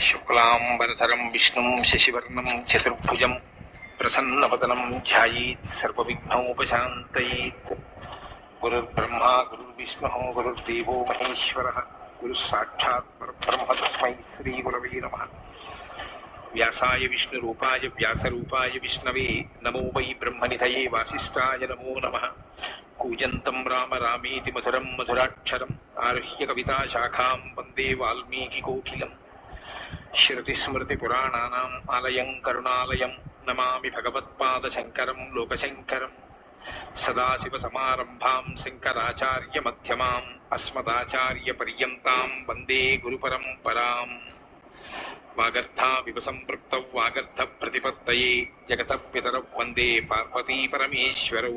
शुक्लाम्बरधरं विष्णु, शशिवर्ण, चतुर्भुज प्रसन्नपतनं ध्यायीत् ध्यानोपात गुरुर्ब्रह्मा, गुरुर्विष्णु, गुरुर्देव महेश्वर गुरुः तस्म श्रीगुरव नम। व्यासाय विष्णु व्यासरूपाय विष्णवे, नमो वै ब्रह्मनिधये वासीय नमो नम। कूजन्तं राम रामेति मधुरं मधुराक्षरम् आरुह्य कविताशाखां वंदे वाल्मीकिकोकिलम् శృతిస్మృతిపురాణానాం ఆలయం కరుణాలయం నమామి భగవత్పాదశంకరం లోకశంకరం సదాశివసమారంభాం శంకరాచార్యమధ్యమాం అస్మదాచార్యపర్యంతాం వందే గురుపరంపరాం వాగర్థావివ సంపృక్తౌ వాగర్థ ప్రతిపత్తయే జగత పితరౌ వందే పార్వతీ పరమేశ్వరౌ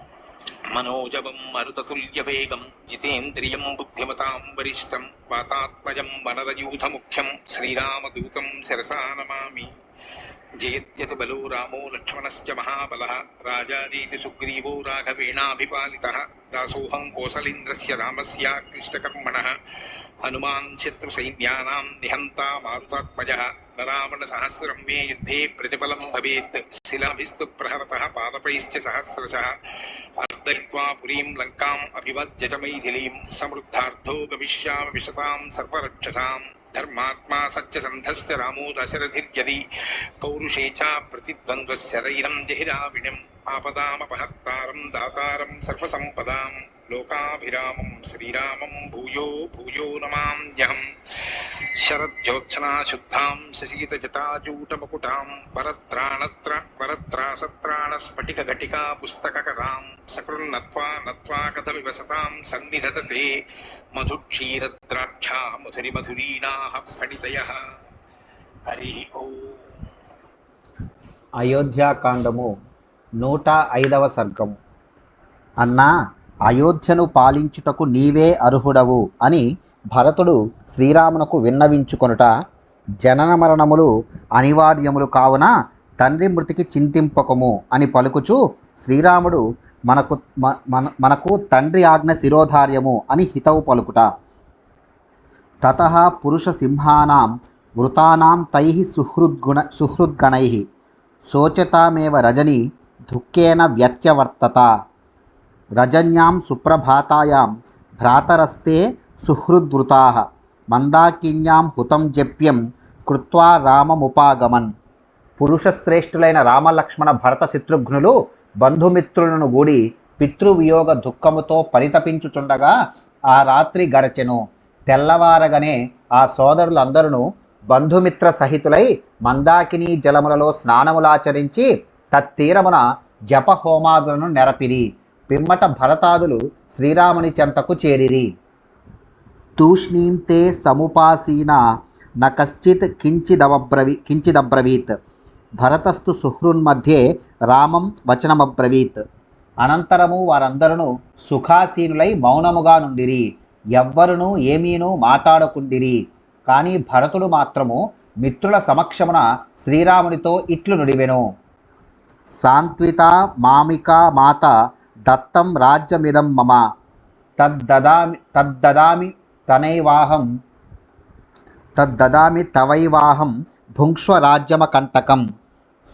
మనోజవం మరుతతుల్యవేగం జితేంద్రియం బుద్ధిమతాం వరిష్టం వాతాత్మజం వనరయూథముఖ్యం శ్రీరామదూతం శిరసా నమామి జయత్యతి బలో రామో లక్ష్మణశ్చ మహాబల రాజారీతి సుగ్రీవో రాఘవేణాభిపాలిత దాసోహం కోసలేంద్రస్య రామస్యాక్లిష్టకర్మణ హనుమాన్ శత్రుసైన్యానాం నిహంతా మారుతాత్మజ रावण सहस्रम मे युद्धे प्रतिफलम भवे शिलास्तु प्रहरतः पादपैश्च सहस्रशः। अर्दयित्वा पुरीं लङ्काम् अभिवज्जटमैथिलीं समृद्धार्थो गमिष्यामि विशतां सर्वरक्षसाम्। धर्मात्मा सत्यसन्धश्च रामो दशरथिर्यदि। पौरुषे च प्रतिद्वन्द्वस्य रैनं जहिराविणम्। आपदामपहर्तारं दातारं सर्वसम्पदाम्। లోకాభిరామం శ్రీరామం భూయో భూయో నమామ్యహం. శరజ్యోత్సనా శుద్ధాం శశీతజటాజూటమకుటాం వరత్రాణత్ర వరత్రాసత్రాణ స్ఫటిక ఘటికా పుస్తకరాం సకృన్నత్వా నత్వా కథమివ సతాం సన్నిధతతే మధుక్షీరద్రాక్షా మధురి మధురీణాః ఫణితయః. హరి ఓం. అయోధ్యాకాండము నూట ఐదవ సర్గము. అన్నా అయోధ్యను పాలించుటకు నీవే అర్హుడవు అని భరతుడు శ్రీరామునకు విన్నవించుకొనుట జనన మరణములు అనివార్యములు కావున తండ్రి మృతికి చింతింపకము అని పలుకుచు శ్రీరాముడు మనకు మన మనకు తండ్రి ఆజ్ఞ శిరోధార్యము అని హితవు పలుకుట. తత పురుష సింహానాం వృతానాం తై సుహృద్గుణ సుహృద్గణై శోచతామేవ రజని దుఃఖేన వ్యత్యవర్తత. రజన్యాం సుప్రభాతాయాం భ్రాతరస్తే సుహృద్వృతా మందాకిన్యాం హుతం జప్యం కృత్వా రామముపాగమన్. పురుషశ్రేష్ఠులైన రామలక్ష్మణ భరత శత్రుఘ్నులు బంధుమిత్రులను గూడి పితృవియోగ దుఃఖముతో పరితపించుచుండగా ఆ రాత్రి గడచెను. తెల్లవారగనే ఆ సోదరులందరూ బంధుమిత్ర సహితులై మందాకిని జలములలో స్నానములాచరించి తత్తీరమున జపహోమాదులను నెరపిరి. పిమ్మట భరతాదులు శ్రీరాముని చెంతకు చేరిరి. తూష్ణీం తే సముపాసీన న కశ్చిత్ కించిదవబ్రవీ కించిదబ్రవీత్. భరతస్థు సుహృన్మధ్యే రామం వచనమబ్రవీత్. అనంతరము వారందరూ సుఖాసీనులై మౌనముగా నుండిరి. ఎవ్వరునూ ఏమీనూ మాట్లాడకుండిరి కానీ భరతుడు మాత్రము మిత్రుల సమక్షమున శ్రీరామునితో ఇట్లు నుడివెను. సాంత్విత మామికా మాత దత్తం రాజ్యమిదం మమ. తద్దదామి తద్దదామి తనైవాహం. తద్దదామి తవైవాహం భుంక్ష్వ రాజ్యమకంటకం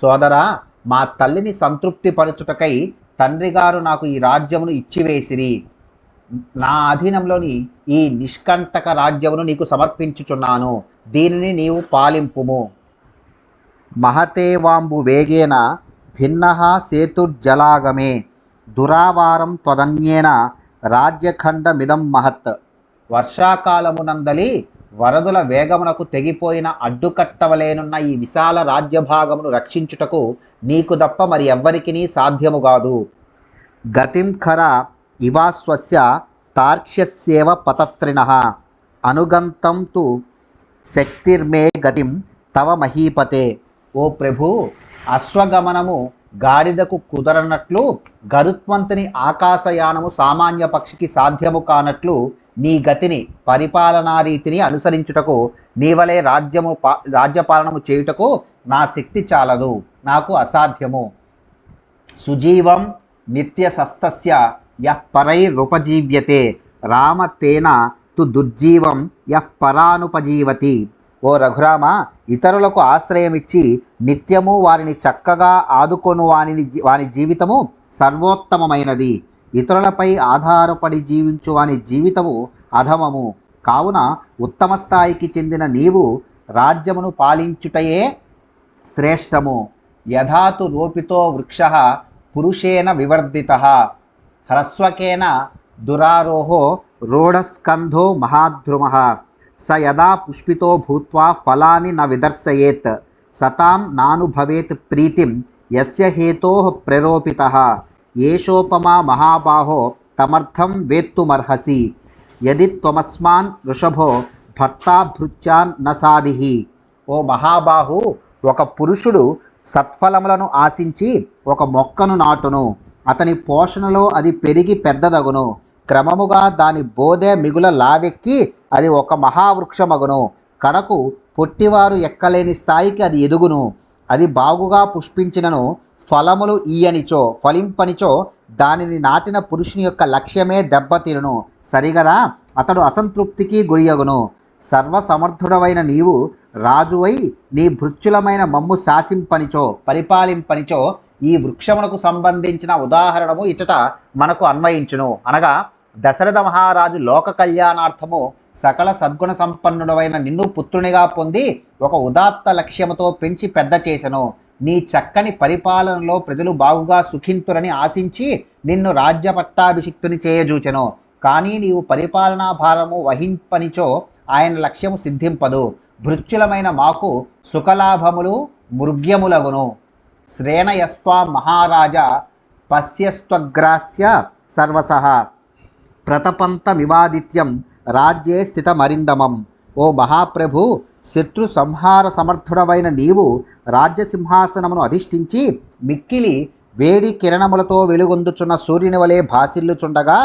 సోదరా మా తల్లిని సంతృప్తిపరచుటకై తండ్రిగారు నాకు ఈ రాజ్యమును ఇచ్చివేసిరి. నా అధీనంలోని ఈ నిష్కంటక రాజ్యమును నీకు సమర్పించుచున్నాను. దీనిని నీవు పాలింపుము. మహతేవాంబు వేగేన భిన్న సేతుర్జలాగమే. దురావారం త్వదన్యేన రాజ్యఖండమిదం మహత్. వర్షాకాలమునందలి వరదుల వేగమునకు తెగిపోయిన అడ్డుకట్టవలేనున్న ఈ విశాల రాజ్యభాగమును రక్షించుటకు నీకు తప్ప మరి ఎవ్వరికినీ సాధ్యము కాదు. గతిం ఖర ఇవాస్వస్య తార్క్ష్యస్యేవ పతత్రిణ. అనుగంతం తు శక్తిర్మే గతిం తవ మహీపతే. ఓ ప్రభు అశ్వగమనము గాడిదకు కుదరనట్లు గరుత్మంతుని ఆకాశయానము సామాన్య పక్షికి సాధ్యము కానట్లు నీ గతిని పరిపాలనా రీతిని అనుసరించుటకు నీవలే రాజ్యము పా రాజ్యపాలనము చేయుటకు నా శక్తి చాలదు నాకు అసాధ్యము. సుజీవం నిత్య సస్తస్య యః పరైరుపజీవ్యతే రామ తేన తు దుర్జీవం యః పరానుపజీవతి. ఓ రఘురామ ఇతరులకు ఆశ్రయమిచ్చి నిత్యము వారిని చక్కగా ఆదుకొను వాని వాని జీవితము సర్వోత్తమమైనది. ఇతరులపై ఆధారపడి జీవించు వాని జీవితము అధమము. కావున ఉత్తమ స్థాయికి చెందిన నీవు రాజ్యమును పాలించుటయే శ్రేష్టము. యథాతు రోపితో వృక్ష పురుషేణ వివర్ధిత. హ్రస్వకేన దురారోహో రోఢస్కంధో మహాద్రుమ. స యదా పుష్పితో భూత్వా ఫలాని న విదర్శయేత్. సతాం నానుభవేత్ ప్రీతిం యస్య హేతో ప్రేరోపిత. ఏషోపమా మహాబాహో తమర్థం వేత్తుమర్హసి. యది త్వమస్మాన్ వృషభో భర్తాభృత్యాన్ న ఓ మహాబాహు ఒక పురుషుడు సత్ఫలములను ఆశించి ఒక మొక్కను నాటును. అతని పోషణలో అది పెరిగి పెద్దదగును. క్రమముగా దాని బోధె మిగుల లావెక్కి అది ఒక మహావృక్షమగును. కడకు పొట్టివారు ఎక్కలేని స్థాయికి అది ఎదుగును. అది బాగుగా పుష్పించినను ఫలములు ఈయనిచో ఫలింపనిచో దానిని నాటిన పురుషుని యొక్క లక్ష్యమే దెబ్బతినును. సరిగదా? అతడు అసంతృప్తికి గురియగును సర్వసమర్థుడవైన నీవు రాజువై నీ భృత్యులమైన మమ్ము శాసింపనిచో పరిపాలింపనిచో ఈ వృక్షమునకు సంబంధించిన ఉదాహరణము ఇచట మనకు అన్వయించును. అనగా దశరథ మహారాజు లోక కళ్యాణార్థము సకల సద్గుణ సంపన్నుడవైన నిన్ను పుత్రునిగా పొంది ఒక ఉదాత్త లక్ష్యముతో పెంచి పెద్ద చేసెను. నీ చక్కని పరిపాలనలో ప్రజలు బాగుగా సుఖింతురని ఆశించి నిన్ను రాజ్య పట్టాభిషిక్తుని చేయజూచెను కానీ నీవు పరిపాలనా భారము వహింపనిచో ఆయన లక్ష్యము సిద్ధింపదు. భృత్యులమైన మాకు సుఖలాభములు మృగ్యములగును. శ్రేణయస్త్వా మహారాజా పశ్యస్త్వగ్రాస్య సర్వసహ ప్రతపంతమివాదిత్యం రాజ్యే స్థితమరిందమం. ఓ మహాప్రభు శత్రు సంహార సమర్థుడవైన నీవు రాజ్యసింహాసనమును అధిష్ఠించి మిక్కిలి వేడి కిరణములతో వెలుగొందుచున్న సూర్యుని వలె భాసిల్లుచుండగా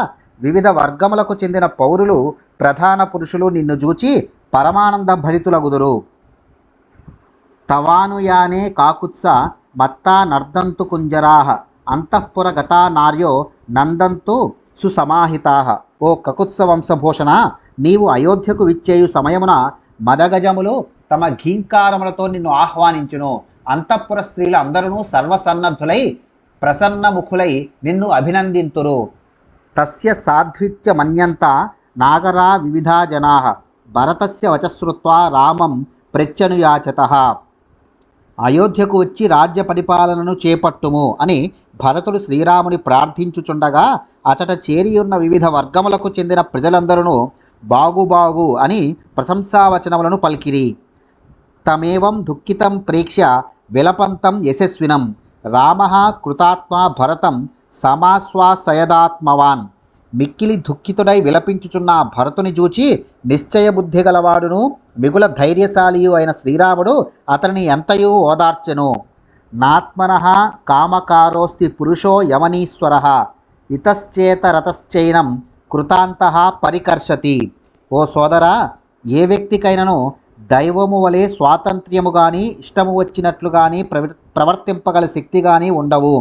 వివిధ వర్గములకు చెందిన పౌరులు ప్రధాన పురుషులు నిన్ను చూచి పరమానంద భరితులగుదురు. తవానుయానే కాకుత్స మత్తా నర్దంతు కుంజరాహ అంతఃపురగతా నార్యో నందంతు సుసమాహితాహ ఓ కకుత్స వంశభూషణ నీవు అయోధ్యకు విచ్చేయు సమయమున మదగజములు తమ ఘీంకారములతో నిన్ను ఆహ్వానించును. అంతఃపుర స్త్రీలు అందరూ సర్వసన్నద్ధులై ప్రసన్నముఖులై నిన్ను అభినందింతురు. తస్య సాధ్విత్యమన్యంత నాగరా వివిధా జనా. భరతస్య వచశ్రుత్వా రామం ప్రత్యనుయాచత. అయోధ్యకు వచ్చి రాజ్య పరిపాలనను చేపట్టుము అని భరతుడు శ్రీరాముని ప్రార్థించుచుండగా అతట చేరియున్న వివిధ వర్గములకు చెందిన ప్రజలందరూ బాగు బాగు అని ప్రశంసావచనములను పలికిరి. తమేవం దుఃఖితం ప్రేక్ష్య విలపంతం యశస్వినం. రామ కృతాత్మ భరతం సమాశ్వాసయదాత్మవాన్. మిక్కిలి దుఃఖితుడై విలపించుచున్న భరతుని చూచి నిశ్చయ బుద్ధి గలవాడును మిగుల ధైర్యశాలియు అయిన శ్రీరాముడు అతనిని ఎంతయూ ఓదార్చెను? నాత్మన కామకారోస్తి పురుషో యమనీశ్వర ఇతశ్చేతరతశ్చైనం కృతాంత పరికర్షతి. ఓ సోదరా ఏ వ్యక్తికైనను దైవము వలె స్వాతంత్ర్యము కానీ ఇష్టము వచ్చినట్లు కానీ ప్రవ ప్రవర్తింపగల శక్తి కానీ ఉండవు.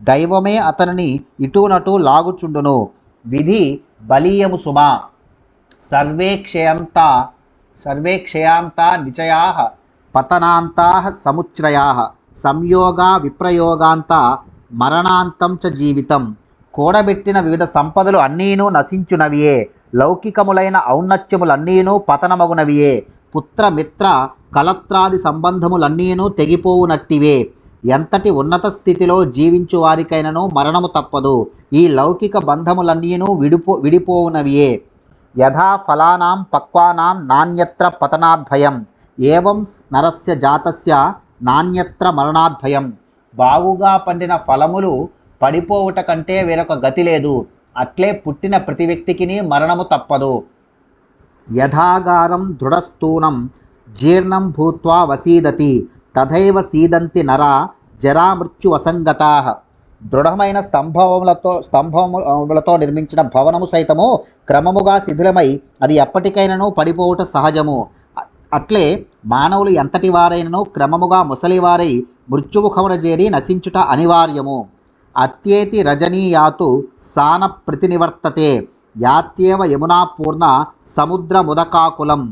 దైవమే అతనిని ఇటునటు లాగుచుండును. విధి బలీయము సుమ. సర్వే క్షయంత సర్వే క్షయాంత నిచయా పతనాంతా సముచ్రయా సంయోగా విప్రయోగాంత మరణాంతం చ జీవితం. కూడబెట్టిన వివిధ సంపదలు అన్నీను నశించునవియే. లౌకికములైన ఔన్నత్యములన్నీను పతనమగునవియే. పుత్రమిత్ర కలత్రాది సంబంధములన్నీను తెగిపోవునట్టివే. ఎంతటి ఉన్నత స్థితిలో జీవించు వారికైనను మరణము తప్పదు. ఈ లౌకిక బంధములన్నీను విడిపో విడిపోవునవియే. యథా ఫలానాం పక్వానాం నాణ్యత్ర పతనాద్భయం. ఏవం నరస్య జాతస్య నాణ్యత్ర మరణాద్భయం. బాగుగా పండిన ఫలములు పడిపోవుట కంటే వేరొక గతి లేదు. అట్లే పుట్టిన ప్రతి వ్యక్తికిని మరణము తప్పదు. యథాగారం దృఢస్థూనం జీర్ణం భూత్వా వసీదతి తథైవ సీదంతి నరా జరామృత్యువసంగతా దృఢమైన స్తంభములతో స్తంభములతో నిర్మించిన భవనము సైతము క్రమముగా శిథిలమై అది ఎప్పటికైనాను పడిపోవుట సహజము. అట్లే మానవులు ఎంతటి వారైనను క్రమముగా ముసలివారై మృత్యుముఖమున చేరి నశించుట అనివార్యము. అత్యేతి రజనీయాతు సాన ప్రతినివర్తతే. యాత్యేవ యమునా పూర్ణ సముద్రముదకాకులం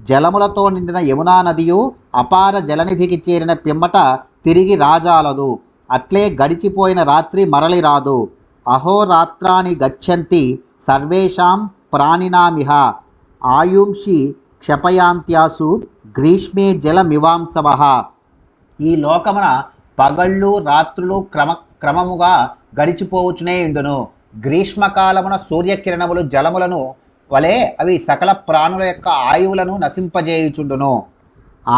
జలములతో నిండిన యమునా నదియు అపార జలనిధికి చేరిన పిమ్మట తిరిగి రాజాలదు. అట్లే గడిచిపోయిన రాత్రి మరలి రాదు. అహోరాత్రాని గచ్చంతి సర్వేషాం ప్రాణినామిహ. ఆయుంషి క్షపయాంత్యాసు గ్రీష్మే జలమివాంసవ ఈ లోకమున పగళ్ళు రాత్రులు క్రమ క్రమముగా గడిచిపోవచ్చునే ఉండును గ్రీష్మకాలమున సూర్యకిరణములు జలములను వలె అవి సకల ప్రాణుల యొక్క ఆయువులను నశింపజేయుచుండును.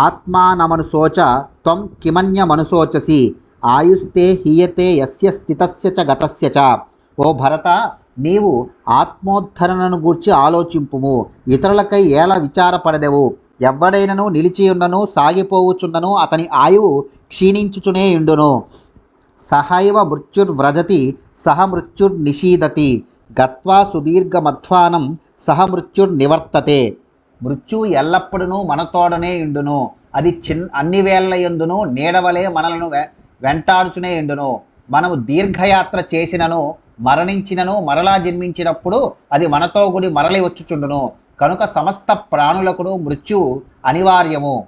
ఆత్మానమను శోచ త్వం కిమన్యమనుశోచసి ఆయుస్తే హీయతే యస్య స్థితస్య చ గతస్య చ. ఓ భరత నీవు ఆత్మోద్ధరణను గూర్చి ఆలోచింపుము. ఇతరులకై ఏల విచారపడదెవు? ఎవ్వడైనను నిలిచియుండను సాగిపోవుచుండను అతని ఆయువు క్షీణించుచునే ఉండును సహైవ మృత్యుర్వ్రజతి సహ మృత్యుర్నిషీదతి గత్వా సుదీర్ఘమధ్వానం సహ మృత్యుర్నివర్తతే. మృత్యు ఎల్లప్పుడూ మనతోడనే ఇండును. అది చిన్ అన్ని వేళ్ళ ఎందును నీడవలే మనలను వె- వెంటాడుచునే ఎండును మనము దీర్ఘయాత్ర చేసినను మరణించినను మరలా జన్మించినప్పుడు అది మనతో గుడి మరలి వచ్చుచుండును. కనుక సమస్త ప్రాణులకును మృత్యు అనివార్యము.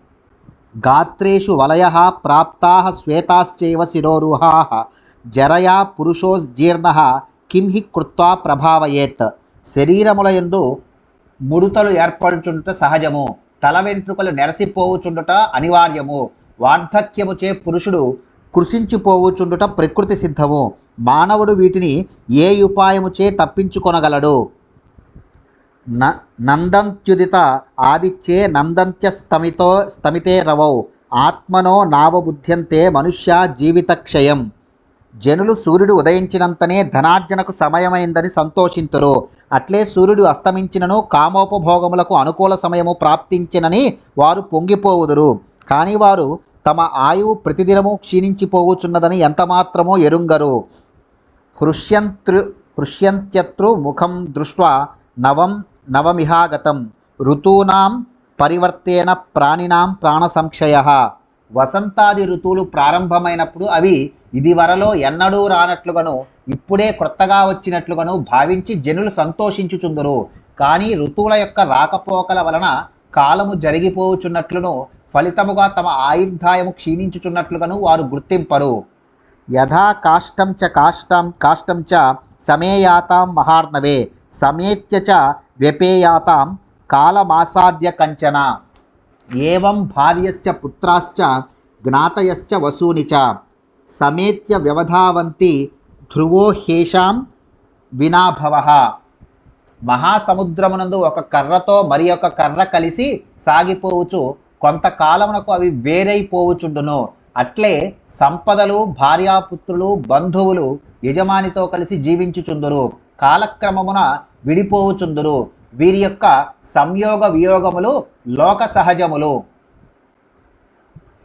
గాత్రేషు వలయ ప్రాప్తా శ్వేతాశ్చైవ శిరోరుహా జరయా పురుషోజ్జీర్ణ కిం హి కృత్వా ప్రభావయేత్. శరీరముల యందు ముడుతలు ఏర్పడుచుండుట సహజము. తల వెంట్రుకలు నెరసిపోవుచుండుట అనివార్యము. వార్ధక్యముచే పురుషుడు కృషించిపోవుచుండుట ప్రకృతి సిద్ధము. మానవుడు వీటిని ఏ ఉపాయముచే తప్పించుకొనగలడు? న నందంత్యుదిత ఆదిత్యే నందంత్యస్తమితో స్తమితే రవౌ. ఆత్మనో నావబుద్ధ్యంతే మనుష్య జీవితక్షయం. జనులు సూర్యుడు ఉదయించినంతనే ధనార్జనకు సమయమైందని సంతోషింతురు. అట్లే సూర్యుడు అస్తమించినను కామోపభోగములకు అనుకూల సమయము ప్రాప్తించినని వారు పొంగిపోవుదురు. కానీ వారు తమ ఆయువు ప్రతిదినము క్షీణించిపోవుచున్నదని ఎంతమాత్రమో ఎరుంగరు. హృష్యంతృ హృష్యంత్యత్రు ముఖం దృష్ట్వా నవం నవమిహాగతం. ఋతూనాం పరివర్తేన ప్రాణినాం ప్రాణ సంక్షయ వసంతాది ఋతువులు ప్రారంభమైనప్పుడు అవి ఇదివరలో ఎన్నడూ రానట్లుగాను ఇప్పుడే క్రొత్తగా వచ్చినట్లుగాను భావించి జనులు సంతోషించుచుందురు. కానీ ఋతువుల యొక్క రాకపోకల వలన కాలము జరిగిపోచున్నట్లును ఫలితముగా తమ ఆయుర్ధాయము క్షీణించుచున్నట్లుగాను వారు గుర్తింపరు. యథా కాష్టం చ కాష్టం కాష్టం చ సమేయాతాం మహార్ణవే సమేత్య చ వ్యపేయాతాం కాలమాసాద్య కంచన ఏవం భార్యశ్చ పుత్రాశ్చ జ్ఞాతయశ్చ వసూని చ సమేత్య వ్యవధావంతి ధ్రువో హేషాం వినాభవ మహాసముద్రమునందు ఒక కర్రతో మరి ఒక కర్ర కలిసి సాగిపోవచ్చు. కొంతకాలమునకు అవి వేరైపోవుచుండును అట్లే సంపదలు భార్యాపుత్రులు బంధువులు యజమానితో కలిసి జీవించుచుందురు. కాలక్రమమున విడిపోవుచుందురు. వీరి యొక్క సంయోగ వియోగములు లోక సహజములు.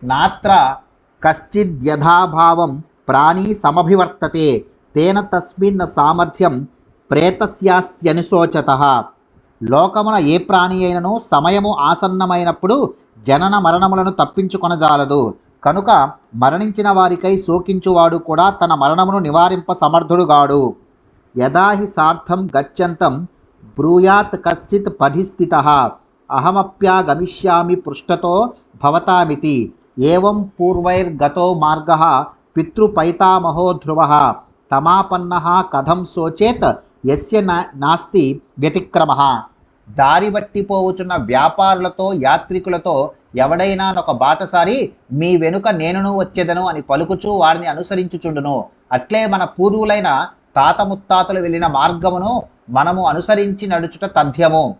నాత్ర కశ్చిద్యథాభావం ప్రాణీ సమభివర్తతే. తేన తస్మిన్ సామర్థ్యం ప్రేతస్యాస్త్యనుశోచత లోకమున ఏ ప్రాణి అయినను సమయము ఆసన్నమైనప్పుడు జనన మరణములను తప్పించుకొనజాలదు. కనుక మరణించిన వారికై శోకించువాడు కూడా తన మరణమును నివారింప సమర్థుడుగాడు. యదా హి సార్థం గచ్చంతం బ్రూయాత్ కశ్చిత్ పధిస్థిత. అహమప్యాగమిష్యామి పృష్టతో భవతామితి. ఏవం పూర్వైర్గతో మార్గ పితృపైతామహో ధ్రువ. తమాపన్న కథం శోచేత్ యస్య నాస్తి వ్యతిక్రమ. దారి బట్టిపోవుచున్న వ్యాపారులతో యాత్రికులతో ఎవడైనా ఒక బాటసారి మీ వెనుక నేనును వచ్చేదను అని పలుకుచూ వారిని అనుసరించుచుండును. అట్లే మన పూర్వులైన తాత ముత్తాతలు వెళ్ళిన మార్గమును మనము అనుసరించి నడుచుట తథ్యము.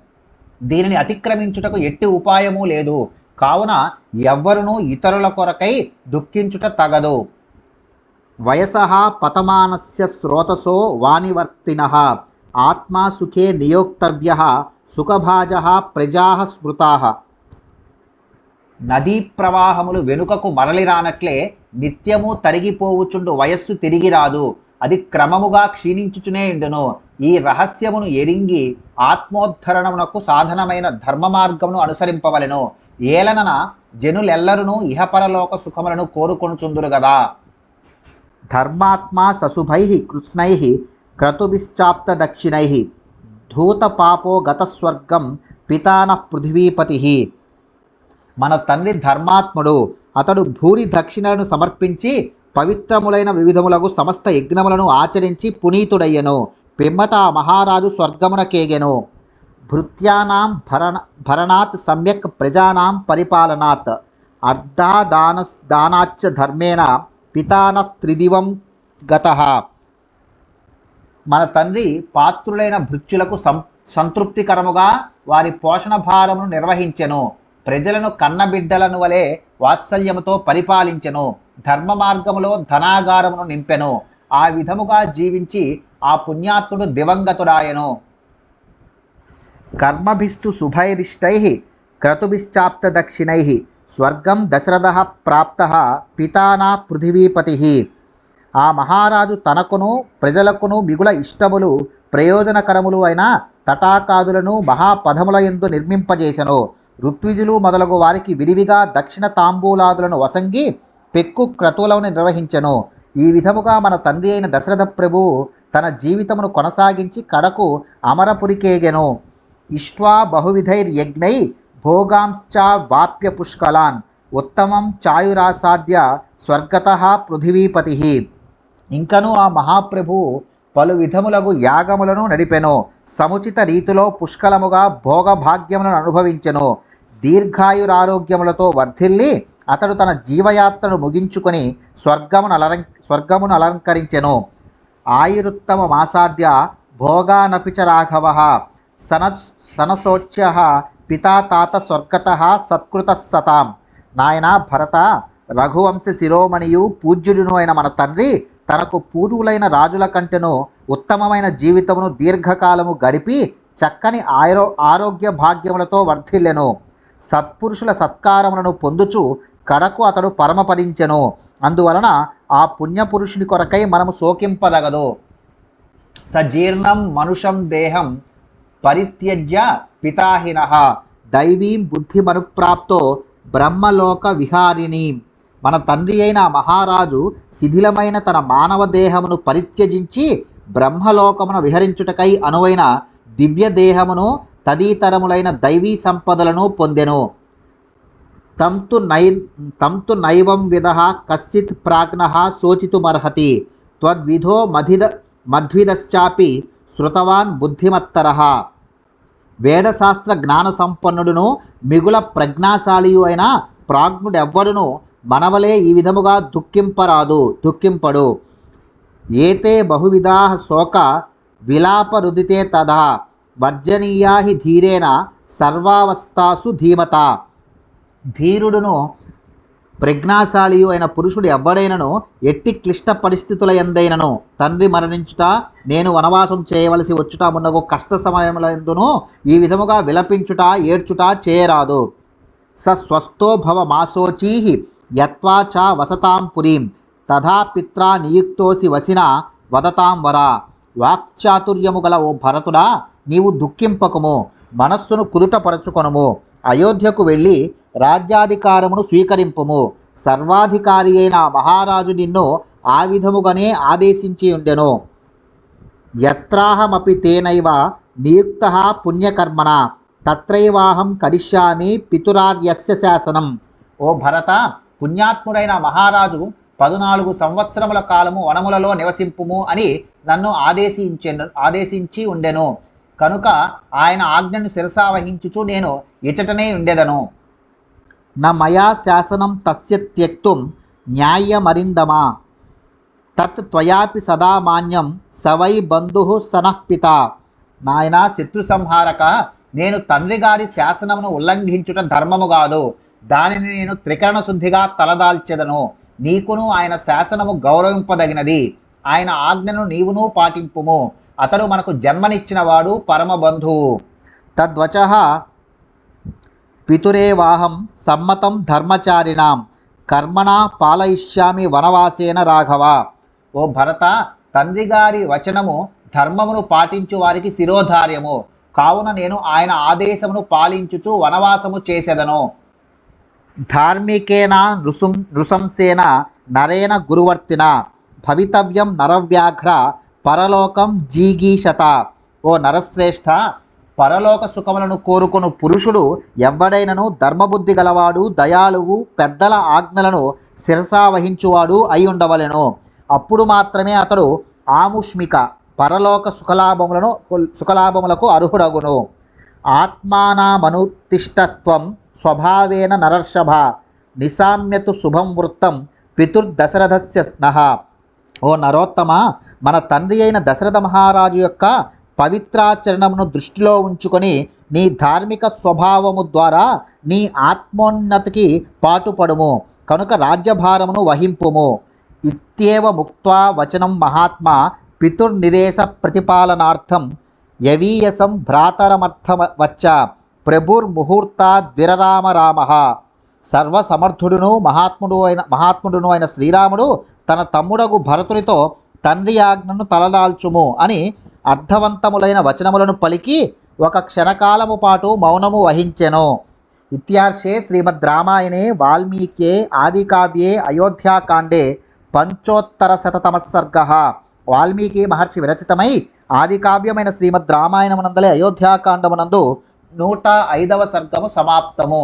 దీనిని అతిక్రమించుటకు ఎట్టి ఉపాయము లేదు. కావున ఎవ్వరునూ ఇతరుల కొరకై దుఃఖించుట తగదు. వయస పతమానస్య స్రోతసో వానివర్తిన. ఆత్మా సుఖే నియోక్తవ్య. సుఖభాజ ప్రజా స్మృతా. నదీ ప్రవాహములు వెనుకకు మరలి రానట్లే నిత్యము తరిగిపోవుచుండు వయస్సు తిరిగి రాదు అది క్రమముగా క్షీణించుచునే ఉండును ఈ రహస్యమును ఎరింగి ఆత్మోద్ధరణమునకు సాధనమైన ధర్మ మార్గమును అనుసరింపవలను. ఏలనన జనులెల్లరును ఇహపరలోక సుఖములను కోరుకొనుచుందురు గదా. ధర్మాత్మా సశుభై కృష్ణై క్రతుభిశ్చాప్త దక్షిణై ధూత పాపో గతస్వర్గం పితాన పృథివీపతి. మన తండ్రి ధర్మాత్ముడు అతడు భూరి దక్షిణలను సమర్పించి పవిత్రములైన వివిధములకు సమస్త యజ్ఞములను ఆచరించి పునీతుడయ్యను. పిమ్మట ఆ మహారాజు స్వర్గమునకేగెను. భృత్యానాం భరణ భరణాత్ సమ్యక్ ప్రజానాం పరిపాలనాత్. అర్ధాదాన దానాచ్చ ధర్మేణ పితాన త్రిదివం గత. మన తండ్రి పాత్రులైన భృత్యులకు సం సంతృప్తికరముగా వారి పోషణ భారమును నిర్వహించెను. ప్రజలను కన్నబిడ్డలను వలె వాత్సల్యముతో పరిపాలించెను ధర్మ మార్గములో ధనాగారమును నింపెను. ఆ విధముగా జీవించి ఆ పుణ్యాత్ముడు దివంగతుడాయను. కర్మభిస్తు శుభైరిష్టై క్రతుభిశ్చాప్త దక్షిణై స్వర్గం దశరథ ప్రాప్త పితానా పృథివీపతి. ఆ మహారాజు తనకును ప్రజలకును మిగుల ఇష్టములు ప్రయోజనకరములు అయిన తటాకాదులను మహాపథముల యందు నిర్మింపజేసెను. ఋత్విజులు మొదలగు వారికి విరివిగా దక్షిణ తాంబూలాదులను వసంగి పెక్కు క్రతువులను నిర్వహించెను. ఈ విధముగా మన తండ్రి అయిన దశరథ ప్రభువు తన జీవితమును కొనసాగించి కడకు అమరపురికేగెను. ఇష్ట్వా బహువిధైర్యజ్ఞై భోగాంశ్చ వాప్య పుష్కలాన్ ఉత్తమం చాయురాసాధ్య స్వర్గత పృథివీపతి. ఇంకను ఆ మహాప్రభు పలు విధములగు యాగములను నడిపెను. సముచిత రీతిలో పుష్కలముగా భోగభాగ్యములను అనుభవించెను. దీర్ఘాయురారోగ్యములతో వర్ధిల్లి అతడు తన జీవయాత్రను ముగించుకొని స్వర్గమును అలరం స్వర్గమును అలంకరించెను. ఆయురుత్తమ మాసాద్య భోగానపిచ చ రాఘవ సన సనసోచ్య పితాతాత స్వర్గత సత్కృత సతాం నాయన భరత రఘువంశ శిరోమణియు పూజ్యుడును అయిన మన తండ్రి తనకు పూర్వులైన రాజుల కంటెను ఉత్తమమైన జీవితమును దీర్ఘకాలము గడిపి చక్కని ఆరో ఆరోగ్య భాగ్యములతో వర్ధిల్లెను. సత్పురుషుల సత్కారములను పొందుచు కడకు అతడు పరమపదించెను. అందువలన ఆ పుణ్యపురుషుని కొరకై మనము శోకింపదగదు. సజీర్ణం మనుషం దేహం పరిత్యజ్య పితాహిన. దైవీం బుద్ధిమనుప్రాప్తో బ్రహ్మలోక విహారిణీం. మన తండ్రి అయిన మహారాజు శిథిలమైన తన మానవ దేహమును పరిత్యజించి బ్రహ్మలోకమున విహరించుటకై అనువైన దివ్య దేహమును తదీతరములైన దైవీ సంపదలను పొందెను. తంతు నై తంతు నైవం విధ కశ్చిత్ ప్రాజ్ఞ శోచితుమర్హతి. త్వద్విధో మధిద మధ్విదశ్చాపి శృతవాన్ బుద్ధిమత్తర. వేదశాస్త్ర జ్ఞాన సంపన్నుడును మిగుల ప్రజ్ఞాశాలియు అయిన ప్రాజ్ఞుడెవ్వడును మనవలే ఈ విధముగా దుఃఖింపరాదు దుఃఖింపడు. ఏతే బహువిధా శోక విలాపరుదితే తదా. వర్జనీయా హి ధీరేణ సర్వావస్థాసు ధీమత. ధీరుడును ప్రజ్ఞాశాలియు అయిన పురుషుడు ఎవ్వడైనను ఎట్టి క్లిష్ట పరిస్థితుల ఎందైనను తండ్రి మరణించుట నేను వనవాసం చేయవలసి వచ్చుట మున్నగు కష్ట సమయములందును ఈ విధముగా విలపించుట ఏడ్చుట చేయరాదు. స స్వస్థో భవ మాసోచీహి యత్వా చ వసతాం పురీం. తథా పిత్రా నియుక్తోసి వసిన వదతాం వరా. వాక్చాతుర్యము గల ఓ భరతుడా నీవు దుఃఖింపకము మనస్సును కుదుటపరచుకొనుము. అయోధ్యకు వెళ్ళి రాజ్యాధికారమును స్వీకరింపుము. సర్వాధికారి అయిన మహారాజు నిన్ను ఆ విధముగానే ఆదేశించి ఉండెను. యత్రాహమపి తేనైవ నియుక్త పుణ్యకర్మణ. తత్రైవాహం కరిష్యామి పితురార్యస్య శాసనం. ఓ భరత పుణ్యాత్ముడైన మహారాజు పదునాలుగు సంవత్సరముల కాలము వనములలో నివసింపుము అని నన్ను ఆదేశించెను ఆదేశించి ఉండెను. కనుక ఆయన ఆజ్ఞను శిరసావహించుచు నేను ఇచటనే ఉండెదను. న మయా శాసనం తస్య త్యక్తుం న్యాయమరిందమా? తత్ త్వయాపి సదా మాన్యం సవై బంధు సనఃపిత నాయనా శత్రు సంహారక నేను తండ్రి గారి శాసనమును ఉల్లంఘించుట ధర్మము కాదు. దానిని నేను త్రికరణ శుద్ధిగా తలదాల్చెదను. నీకును ఆయన శాసనము గౌరవింపదగినది. ఆయన ఆజ్ఞను నీవును పాటింపుము. అతడు మనకు జన్మనిచ్చినవాడు పరమబంధువు. తద్వచ పితురేవాహం సమ్మతం ధర్మచారిణాం. కర్మణ పాలయిష్యామి వనవాసేన రాఘవ. ఓ భరత తండ్రి గారి వచనము ధర్మమును పాటించు వారికి శిరోధార్యము. కావున నేను ఆయన ఆదేశమును పాలించుచు వనవాసము చేసేదను. ధార్మికేన నృసుం నృశంసేన నరేణ గురువర్తిన భవితవ్యం నరవ్యాఘ్ర పరలోకం జీగీషత ఓ నరశ్రేష్ఠ పరలోక సుఖములను కోరుకొను పురుషుడు ఎవ్వడైనను ధర్మబుద్ధి గలవాడు దయాళువు పెద్దల ఆజ్ఞలను శిరసా వహించువాడు అయి ఉండవలెను. అప్పుడు మాత్రమే అతడు ఆముష్మిక పరలోక సుఖలాభములను సుఖలాభములకు అర్హుడగును. ఆత్మానామనుతిష్టత్వం స్వభావేన నరర్షభ నిశామ్యతు శుభం వృత్తం పితుర్దశరథస్య స్నహ. ఓ నరోత్తమ మన తండ్రి అయిన దశరథ మహారాజు యొక్క పవిత్రాచరణమును దృష్టిలో ఉంచుకొని నీ ధార్మిక స్వభావము ద్వారా నీ ఆత్మోన్నతికి పాటుపడుము కనుక రాజ్యభారమును వహింపుము. ఇత్యేవ ముక్త్వా వచనం మహాత్మ పితుర్నిదేశ ప్రతిపాలనార్థం యవీయసం భ్రాతరమర్థమ వచ్చ. ప్రభుర్ముహూర్తాద్విరరామ రామ సర్వసమర్థుడును మహాత్ముడు అయిన మహాత్ముడును అయిన శ్రీరాముడు తన తమ్ముడగు భరతునితో తండ్రి ఆజ్ఞను తలదాల్చుము అని అర్థవంతములైన వచనములను పలికి ఒక క్షణకాలము పాటు మౌనము వహించెను. ఇత్యార్షే శ్రీమద్ రామాయణే వాల్మీకే ఆదికావ్యే అయోధ్యాకాండే పంచోత్తర శతతమస్వర్గ వాల్మీకి మహర్షి విరచితమై ఆదికావ్యమైన శ్రీమద్ రామాయణమునందలే అయోధ్యాకాండమునందు నూట ఐదవ సర్గము సమాప్తము.